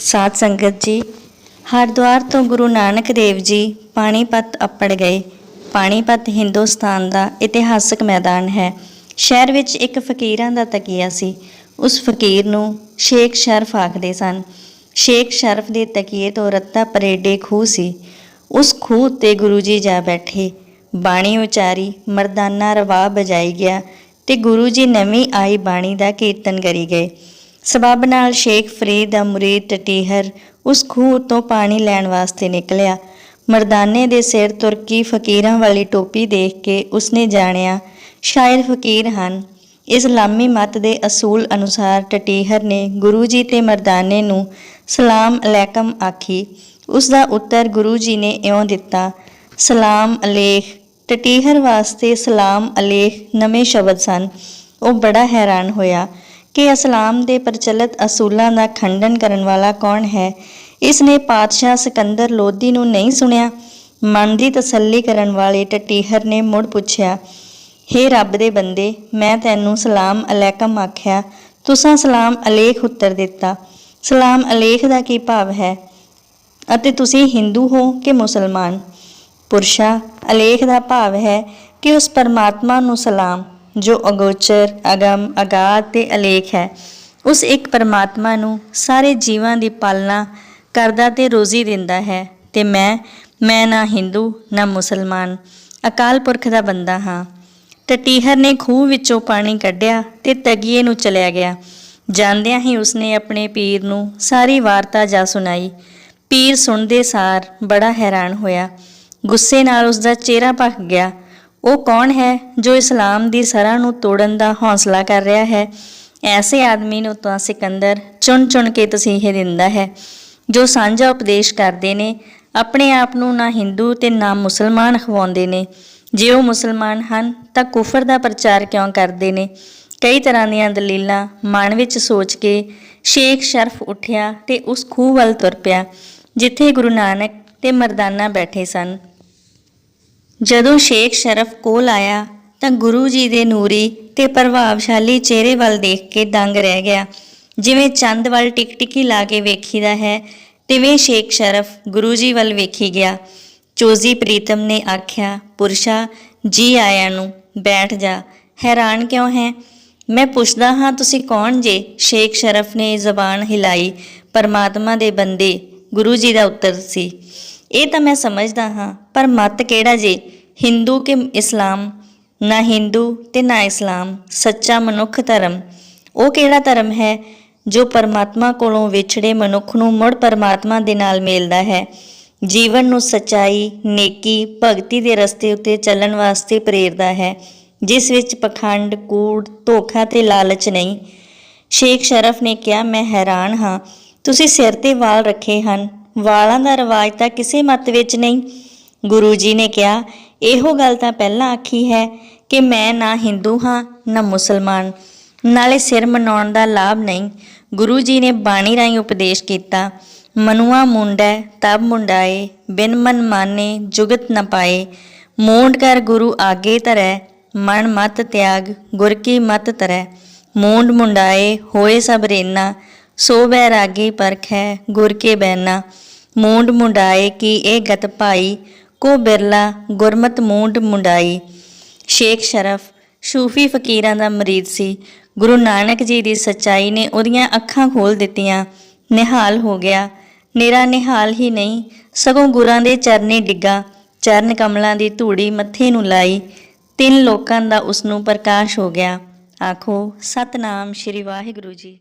ਸਾਧ ਸੰਗਤ ਜੀ, ਹਰਿਦੁਆਰ ਤੋਂ ਗੁਰੂ ਨਾਨਕ ਦੇਵ ਜੀ ਪਾਣੀਪਤ ਅੱਪੜ ਗਏ। ਪਾਣੀਪਤ ਹਿੰਦੁਸਤਾਨ ਦਾ ਇਤਿਹਾਸਕ ਮੈਦਾਨ ਹੈ। ਸ਼ਹਿਰ ਵਿੱਚ ਇੱਕ ਫਕੀਰਾਂ ਦਾ ਤਕੀਆ ਸੀ। ਉਸ ਫਕੀਰ ਨੂੰ ਸ਼ੇਖ ਸ਼ਰਫ ਆਖਦੇ ਸਨ। ਸ਼ੇਖ ਸ਼ਰਫ ਦੇ ਤਕੀਏ ਤੋਂ ਰੱਤਾ ਪਰੇਡੇ ਖੂਹ ਸੀ। ਉਸ ਖੂਹ ਤੇ ਗੁਰੂ ਜੀ ਜਾ ਬੈਠੇ। ਬਾਣੀ ਉਚਾਰੀ ਮਰਦਾਨਾ ਰਵਾ ਬਜਾਈ ਗਿਆ ਤੇ ਗੁਰੂ ਜੀ ਨਵੀਂ ਆਈ ਬਾਣੀ ਦਾ ਕੀਰਤਨ ਕਰੀ ਗਏ। ਸਬਬ ਨਾਲ ਸ਼ੇਖ ਫਰੀਦ ਦਾ ਮੁਰੀਦ ਟਟੀਹਰ ਉਸ ਖੂਹ ਤੋਂ ਪਾਣੀ ਲੈਣ ਵਾਸਤੇ ਨਿਕਲਿਆ। ਮਰਦਾਨੇ ਦੇ ਸਿਰ ਤੁਰਕੀ ਫਕੀਰਾਂ ਵਾਲੀ ਟੋਪੀ ਦੇਖ ਕੇ ਉਸਨੇ ਜਾਣਿਆ, ਸ਼ਾਇਰ ਫਕੀਰ ਹਨ। ਇਸਲਾਮੀ ਮਤ ਦੇ ਅਸੂਲ ਅਨੁਸਾਰ ਟਟੀਹਰ ਨੇ ਗੁਰੂ ਜੀ ਤੇ ਮਰਦਾਨੇ ਨੂੰ ਸਲਾਮ ਅਲੈਕਮ ਆਖੀ। ਉਸ ਦਾ ਉੱਤਰ ਗੁਰੂ ਜੀ ਨੇ ਇਉਂ ਦਿੱਤਾ, ਸਲਾਮ ਅਲੇਖ। ਟਟੀਹਰ ਵਾਸਤੇ ਸਲਾਮ ਅਲੇਖ ਨਵੇਂ ਸ਼ਬਦ ਸਨ। ਉਹ ਬੜਾ ਹੈਰਾਨ ਹੋਇਆ। ਕਿ ਇਸਲਾਮ ਦੇ ਪ੍ਰਚਲਿਤ ਅਸੂਲਾਂ ਦਾ ਖੰਡਨ ਕਰਨ ਵਾਲਾ ਕੌਣ ਹੈ? ਇਸ ਨੇ ਪਾਤਸ਼ਾਹ ਸਿਕੰਦਰ ਲੋਧੀ ਨੂੰ ਨਹੀਂ ਸੁਣਿਆ। ਮਨ ਦੀ ਤਸੱਲੀ ਕਰਨ ਵਾਲੇ ਟਟੀਹਰ ਨੇ ਮੁੜ ਪੁੱਛਿਆ, ਹੇ ਰੱਬ ਦੇ ਬੰਦੇ, ਮੈਂ ਤੈਨੂੰ ਸਲਾਮ ਅਲੈਕਮ ਆਖਿਆ। ਤੁਸਾਂ ਸਲਾਮ ਅਲੇਖ ਉੱਤਰ ਦਿੱਤਾ। ਸਲਾਮ ਅਲੇਖ ਦਾ ਕੀ ਭਾਵ ਹੈ? ਅਤੇ ਤੁਸੀਂ ਹਿੰਦੂ ਹੋ ਕਿ ਮੁਸਲਮਾਨ? ਪੁਰਸ਼ਾ, ਅਲੇਖ ਦਾ ਭਾਵ ਹੈ ਕਿ ਉਸ ਪਰਮਾਤਮਾ ਨੂੰ ਸਲਾਮ। ਜੋ ਅਗੋਚਰ, ਅਗਮ, ਅਗਾਧ ਤੇ ਅਲੇਖ ਹੈ, ਉਸ ਇੱਕ ਪਰਮਾਤਮਾ ਨੂੰ ਸਾਰੇ ਜੀਵਾਂ ਦੀ ਪਾਲਣਾ ਕਰਦਾ ਤੇ ਰੋਜ਼ੀ ਦਿੰਦਾ ਹੈ ਤੇ ਮੈਂ ਮੈਂ ਨਾ ਹਿੰਦੂ, ਨਾ ਮੁਸਲਮਾਨ, ਅਕਾਲ ਪੁਰਖ ਦਾ ਬੰਦਾ ਹਾਂ। ਟਟੀਹਰ ਨੇ ਖੂਹ ਵਿੱਚੋਂ ਪਾਣੀ ਕੱਢਿਆ ਤੇ ਤਗੀਏ ਨੂੰ ਚਲਿਆ ਗਿਆ। ਜਾਂਦਿਆਂ ਹੀ ਉਸਨੇ ਆਪਣੇ ਪੀਰ ਨੂੰ ਸਾਰੀ ਵਾਰਤਾ ਜਾ ਸੁਣਾਈ। ਪੀਰ ਸੁਣਦੇ ਸਾਰ ਬੜਾ ਹੈਰਾਨ ਹੋਇਆ। ਗੁੱਸੇ ਨਾਲ ਉਸ ਦਾ ਚਿਹਰਾ ਭਖ ਗਿਆ ਉਹ ਕੌਣ ਹੈ ਜੋ ਇਸਲਾਮ ਦੀ ਸਰਾਂ ਨੂੰ ਤੋੜਨ ਦਾ ਹੌਸਲਾ ਕਰ ਰਿਹਾ ਹੈ? ਐਸੇ ਆਦਮੀ ਨੂੰ ਤਾਂ ਸਿਕੰਦਰ ਚੁਣ ਚੁਣ ਕੇ ਤਸੀਹੇ ਦਿੰਦਾ ਹੈ, ਜੋ ਸਾਂਝਾ ਉਪਦੇਸ਼ ਕਰਦੇ ਨੇ, ਆਪਣੇ ਆਪ ਨੂੰ ਨਾ ਹਿੰਦੂ ਤੇ ਨਾ ਮੁਸਲਮਾਨ ਖਵਾਉਂਦੇ ਨੇ। ਜੇ ਉਹ ਮੁਸਲਮਾਨ ਹਨ, ਤਾਂ ਕੁਫਰ ਦਾ ਪ੍ਰਚਾਰ ਕਿਉਂ ਕਰਦੇ ਨੇ? ਕਈ ਤਰ੍ਹਾਂ ਦੀਆਂ ਦਲੀਲਾਂ ਮਨ ਵਿੱਚ ਸੋਚ ਕੇ ਸ਼ੇਖ ਸ਼ਰਫ ਉੱਠਿਆ ਤੇ ਉਸ ਖੂਹ ਵੱਲ ਤੁਰ ਪਿਆ, ਜਿੱਥੇ ਗੁਰੂ ਨਾਨਕ ਤੇ ਮਰਦਾਨਾ ਬੈਠੇ ਸਨ। ਜਦੋਂ ਸ਼ੇਖ ਸ਼ਰਫ ਕੋਲ ਆਇਆ ਤਾਂ ਗੁਰੂ ਜੀ ਦੇ ਨੂਰੀ ਤੇ ਪ੍ਰਭਾਵਸ਼ਾਲੀ ਚਿਹਰੇ ਵੱਲ ਦੇਖ ਕੇ ਦੰਗ ਰਹਿ ਗਿਆ। ਜਿਵੇਂ ਚੰਦ ਵੱਲ ਟਿਕਟਿਕੀ ਲਾ ਕੇ ਵੇਖੀਦਾ ਹੈ, ਤਿਵੇਂ ਸ਼ੇਖ ਸ਼ਰਫ ਗੁਰੂ ਜੀ ਵੱਲ ਵੇਖੀ ਗਿਆ। ਚੋਜ਼ੀ ਪ੍ਰੀਤਮ ਨੇ ਆਖਿਆ, ਪੁਰਸ਼ਾ, ਜੀ ਆਇਆਂ ਨੂੰ, ਬੈਠ ਜਾ। ਹੈਰਾਨ ਕਿਉਂ ਹੈ? ਮੈਂ ਪੁੱਛਦਾ ਹਾਂ, ਤੁਸੀਂ ਕੌਣ ਜੇ? ਸ਼ੇਖ ਸ਼ਰਫ ਨੇ ਜ਼ਬਾਨ ਹਿਲਾਈ। ਪਰਮਾਤਮਾ ਦੇ ਬੰਦੇ, ਗੁਰੂ ਜੀ ਦਾ ਉੱਤਰ ਸੀ। ਇਹ ਤਾਂ ਮੈਂ ਸਮਝਦਾ ਹਾਂ, ਪਰ ਮਤ ਕਿਹੜਾ ਜੇ? ਹਿੰਦੂ ਕਿ ਇਸਲਾਮ? ਨਾ ਹਿੰਦੂ ਤੇ ਨਾ ਇਸਲਾਮ, ਸੱਚਾ ਮਨੁੱਖ ਧਰਮ। ਉਹ ਕਿਹੜਾ ਧਰਮ ਹੈ ਜੋ ਪਰਮਾਤਮਾ ਕੋਲੋਂ ਵਿਛੜੇ ਮਨੁੱਖ ਨੂੰ ਮੁੜ ਪਰਮਾਤਮਾ ਦੇ ਨਾਲ ਮਿਲਦਾ ਹੈ? ਜੀਵਨ ਨੂੰ ਸਚਾਈ, ਨੇਕੀ, ਭਗਤੀ ਦੇ ਰਸਤੇ ਉੱਤੇ ਚੱਲਣ ਵਾਸਤੇ ਪ੍ਰੇਰਦਾ ਹੈ, ਜਿਸ ਵਿੱਚ ਪਖੰਡ, ਕੂੜ, ਧੋਖਾ ਤੇ ਲਾਲਚ ਨਹੀਂ। ਸ਼ੇਖ ਸ਼ਰਫ ਨੇ ਕਿਹਾ, ਮੈਂ ਹੈਰਾਨ ਹਾਂ। ਤੁਸੀਂ ਸਿਰ ਤੇ ਵਾਲ ਰੱਖੇ ਹਨ। ਵਾਲਾਂ ਦਾ ਰਿਵਾਜ ਤਾਂ ਕਿਸੇ ਮਤ ਵਿੱਚ ਨਹੀਂ। ਗੁਰੂ ਜੀ ਨੇ ਕਿਹਾ, ਇਹੋ ਗੱਲ ਤਾਂ ਪਹਿਲਾਂ ਆਖੀ ਹੈ ਕਿ ਮੈਂ ਨਾ ਹਿੰਦੂ ਹਾਂ, ਨਾ ਮੁਸਲਮਾਨ। ਨਾਲੇ ਸਿਰ ਮਨਾਉਣ ਦਾ ਲਾਭ ਨਹੀਂ। ਗੁਰੂ ਜੀ ਨੇ ਬਾਣੀ ਰਾਹੀਂ ਉਪਦੇਸ਼ ਕੀਤਾ, ਮਨੁਆ ਮੁੰਡੈ, ਤਬ ਮੁੰਡਾਏ, ਬਿਨ ਮਨ ਮਾਨੇ, ਜੁਗਤ ਨ ਪਾਏ। ਮੂੰਡ ਕਰ ਗੁਰੂ ਆਗੇ ਧਰੈ, ਮਨ ਮਤ ਤਿਆਗ, ਗੁਰ ਕੀ ਮਤ ਤਰੈ। ਮੂੰਡ ਮੁੰਡਾਏ, ਹੋਏ ਸਭ ਰੇਨਾ, ਸੋ ਬੈਰਾਗੀ ਪਰਖੈ, ਗੁਰ ਕੇ ਬੈਨਾ ਮੂੰਡ ਮੁੰਡਾਏ ਕਿ ਇਹ ਗਤ ਭਾਈ, ਕੋ ਬਿਰਲਾ ਗੁਰਮਤ ਮੂੰਡ ਮੁੰਡਾਈ। ਸ਼ੇਖ ਸ਼ਰਫ, ਸੂਫੀ ਫਕੀਰਾਂ ਦਾ ਮਰੀਦ ਸੀ। ਗੁਰੂ ਨਾਨਕ ਜੀ ਦੀ ਸੱਚਾਈ ਨੇ ਉਹਦੀਆਂ ਅੱਖਾਂ ਖੋਲ ਦਿੱਤੀਆਂ। ਨਿਹਾਲ ਹੋ ਗਿਆ। ਨਿਰਾ ਨਿਹਾਲ ਹੀ ਨਹੀਂ, ਸਗੋਂ ਗੁਰਾਂ ਦੇ ਚਰਨੇ ਡਿੱਗਾ। ਚਰਨ ਕਮਲਾਂ ਦੀ ਧੂੜੀ ਮੱਥੇ ਨੂੰ ਲਾਈ। ਤਿੰਨ ਲੋਕਾਂ ਦਾ ਉਸ ਨੂੰ ਪ੍ਰਕਾਸ਼ ਹੋ ਗਿਆ। ਆਖੋ, ਸਤਨਾਮ ਸ਼੍ਰੀ ਵਾਹਿਗੁਰੂ ਜੀ।